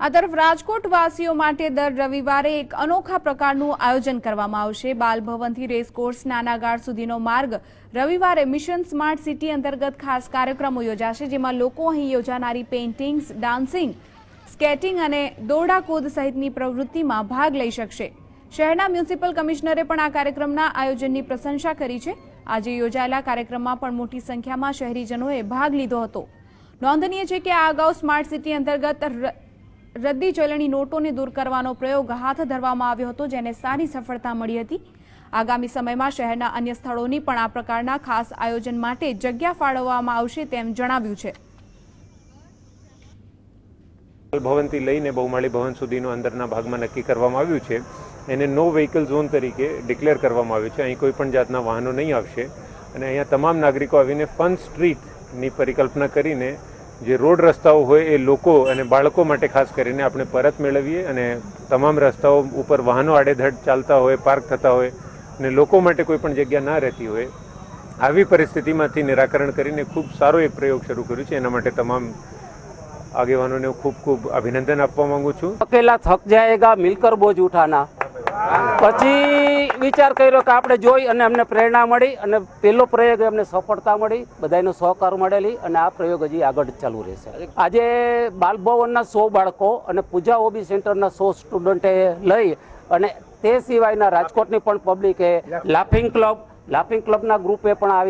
આ તરફ રાજકોટ વાસીઓ માટે દર રવિવારે એક અનોખા પ્રકારનું આયોજન કરવામાં આવશે. બાલભવનથી રેસકોર્સ નાનાગાળ સુધીનો માર્ગ રવિવારે મિશન સ્માર્ટ સિટી અંતર્ગત ખાસ કાર્યક્રમો યોજાશે, જેમાં લોકો અહીં યોજાનારી પેઇન્ટિંગ્સ, ડાન્સિંગ, સ્કેટિંગ અને દોરડાકૂદ સહિતની પ્રવૃત્તિમાં ભાગ લઈ શકશે. શહેરના મ્યુનિસિપલ કમિશનરે પણ આ કાર્યક્રમના આયોજનની પ્રશંસા કરી છે. આજે યોજાયેલા કાર્યક્રમમાં પણ મોટી સંખ્યામાં શહેરીજનોએ ભાગ લીધો હતો. નોંધનીય છે કે આ અગાઉ સ્માર્ટ સિટી અંતર્ગત રદ્દી ચલણી નોટોને દૂર કરવાનો પ્રયોગ હાથ ધરવામાં આવ્યો હતો, જેને સારી સફળતા મળી હતી. આગામી સમયમાં શહેરના અન્ય સ્થળોની પણ આ પ્રકારના ખાસ આયોજન માટે જગ્યા ફાળવવામાં આવશે તેમ જણાવ્યું છે. ભવનથી લઈને બહુમાળી ભવન સુધીનો અંદરના ભાગમાં નક્કી કરવામાં આવ્યું છે. એને નો વ્હીકલ ઝોન તરીકે ડિક્લેર કરવામાં આવ્યું છે. અહીં કોઈ પણ જાતના વાહનો નહીં આવશે. અને અહીંયા તમામ નાગરિકો આવીને ફન સ્ટ્રીટની પરિકલ્પના કરીને જે રોડ રસ્તાઓ હોય એ લોકો અને બાળકો માટે ખાસ કરીને આપણે પરત મેળવીએ અને તમામ રસ્તાઓ ઉપર વાહનો આડેધડ ચાલતા હોય, પાર્ક થતા હોય અને લોકો માટે કોઈ પણ જગ્યા ના રહેતી હોય, આવી પરિસ્થિતિમાંથી નિરાકરણ કરીને ખૂબ સારો એક પ્રયોગ શરૂ કર્યો છે. એના માટે તમામ આગેવાનોને ખૂબ ખૂબ અભિનંદન આપવા માંગુ છું. અકેલા થક જાયેગા, મિલકર બોજ ઉઠાના. પછી વિચાર કર્યો કે આપણે જોઈ અને અમને પ્રેરણા મળી અને પહેલો પ્રયોગ અમને સફળતા મળી બધાનો સહકાર મળેલી અને આ પ્રયોગ હજી આગળ ચાલુ રહેશે. આજે બાલભવનના સો બાળકો અને પૂજા ઓબી સેન્ટરના સો સ્ટુડન્ટે લઈ અને તે સિવાયના રાજકોટની પણ પબ્લિકે લાફિંગ ક્લબ લાફિંગ ક્લબના ગ્રુપે પણ આવી